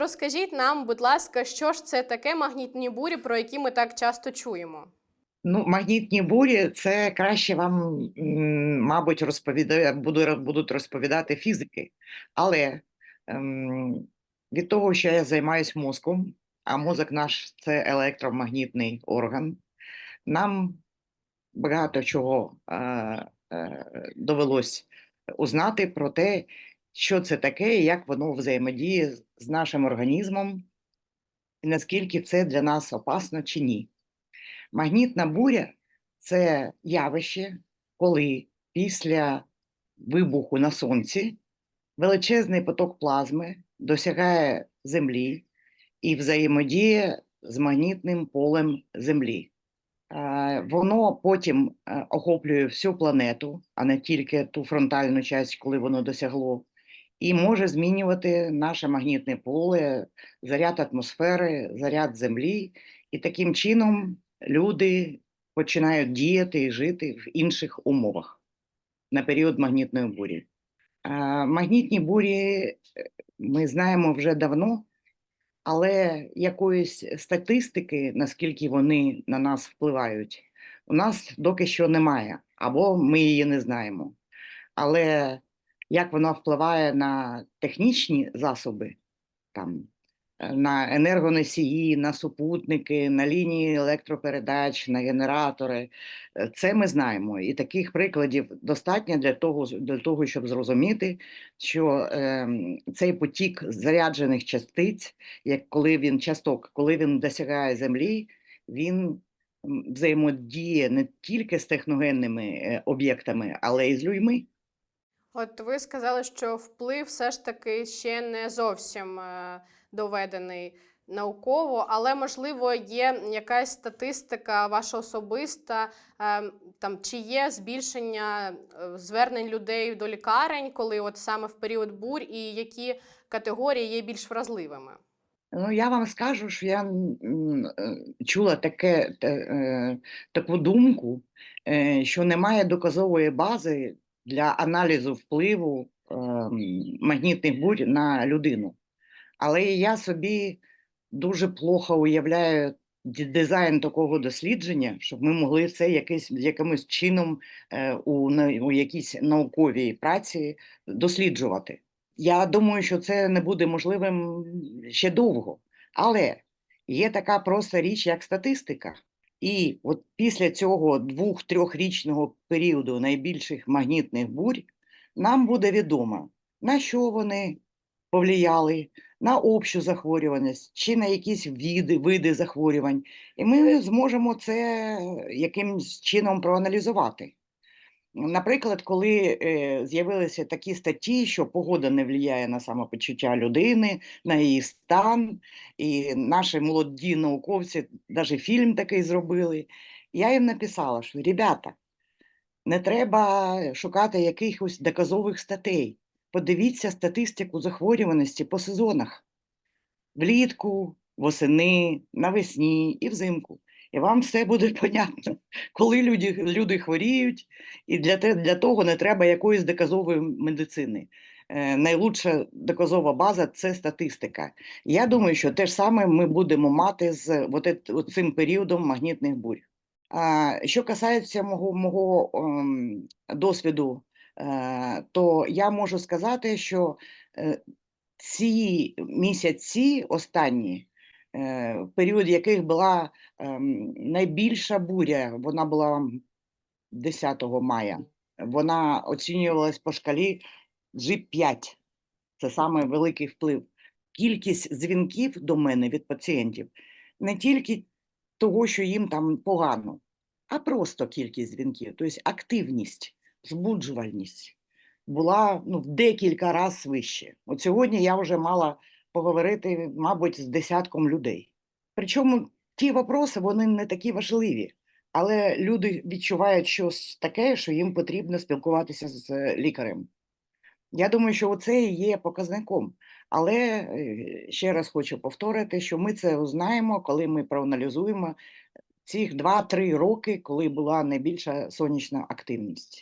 Розкажіть нам, будь ласка, що ж це таке магнітні бурі, про які ми так часто чуємо? Ну, магнітні бурі це краще вам, мабуть, розповідає, будуть розповідати фізики. Але ем, від того, що я займаюся мозком, а мозок наш це електромагнітний орган, нам багато чого е, е, довелось узнати про те, що це таке і як воно взаємодіє з- нашим організмом, і наскільки це для нас опасно чи ні. Магнітна буря це явище, коли після вибуху на сонці величезний поток плазми досягає Землі і взаємодіє з магнітним полем Землі. Воно потім е, охоплює всю планету, а не тільки ту фронтальну часть, коли воно досягло, і може змінювати наше магнітне поле, заряд атмосфери, заряд Землі, і таким чином люди починають діяти і жити в інших умовах на період магнітної бурі. Магнітні бурі е, ми знаємо вже давно, але якоїсь статистики, наскільки вони на нас впливають, у нас доки що немає, або ми її не знаємо. Але як вона впливає на технічні засоби, там, е, на енергоносії, на супутники, на лінії електропередач, на генератори, е, це ми знаємо. І таких прикладів достатньо для того, для того щоб зрозуміти, що ем, цей потік заряджених частиць, як коли він часток, коли він досягає землі, він взаємодіє не тільки з техногенними е, об'єктами, але й з людьми. От ви сказали, що вплив все ж таки ще не зовсім е, доведений науково, але можливо є якась статистика ваша особиста, е, там чи є збільшення е, звернень людей до лікарень, коли от саме в період бурь, і які категорії є більш вразливими? Ну, я вам скажу, що я чула таке, таку думку, що немає доказової бази для аналізу впливу е, магнітних бурь на людину. Але я собі дуже плохо уявляю дизайн такого дослідження, щоб ми могли це якийсь, якимось чином е, у, у якійсь науковій праці досліджувати. Я думаю, що це не буде можливим ще довго. Але є така проста річ, як статистика. І от після цього двох-трьохрічного періоду найбільших магнітних бурь нам буде відомо, на що вони повлияли, на общу захворюваність чи на якісь види, види захворювань. І ми зможемо це якимось чином проаналізувати. Наприклад, коли е, з'явилися такі статті, що погода не впливає на самопочуття людини, на її стан, і наші молоді науковці навіть фільм такий зробили. Я їм написала, що ребята, не треба шукати якихось доказових статей. Подивіться статистику захворюваності по сезонах влітку, восени, навесні і взимку. І вам все буде понятно, коли люди, люди хворіють, і для, те, для того не треба якоїсь доказової медицини. Е, найлучша доказова база це статистика. Я думаю, що те ж саме ми будемо мати з от, от цим періодом магнітних бурь. А, що касається мого, мого ем, досвіду, е, то я можу сказати, що е, ці місяці останні, період яких була ем, найбільша буря, вона була 10 мая, вона оцінювалась по шкалі G5. Це саме великий вплив. Кількість дзвінків до мене від пацієнтів не тільки того, що їм там погано, а просто кількість дзвінків, тобто активність, збуджувальність була ну, в декілька разів вище. От сьогодні я вже мала поговорити, мабуть, з десятком людей. Причому ті вопроси вони не такі важливі, але люди відчувають щось таке, що їм потрібно спілкуватися з е, лікарем. Я думаю, що це і є показником. Але е, ще раз хочу повторити, що ми це узнаємо, коли ми проаналізуємо цих 2-3 роки, коли була найбільша сонячна активність.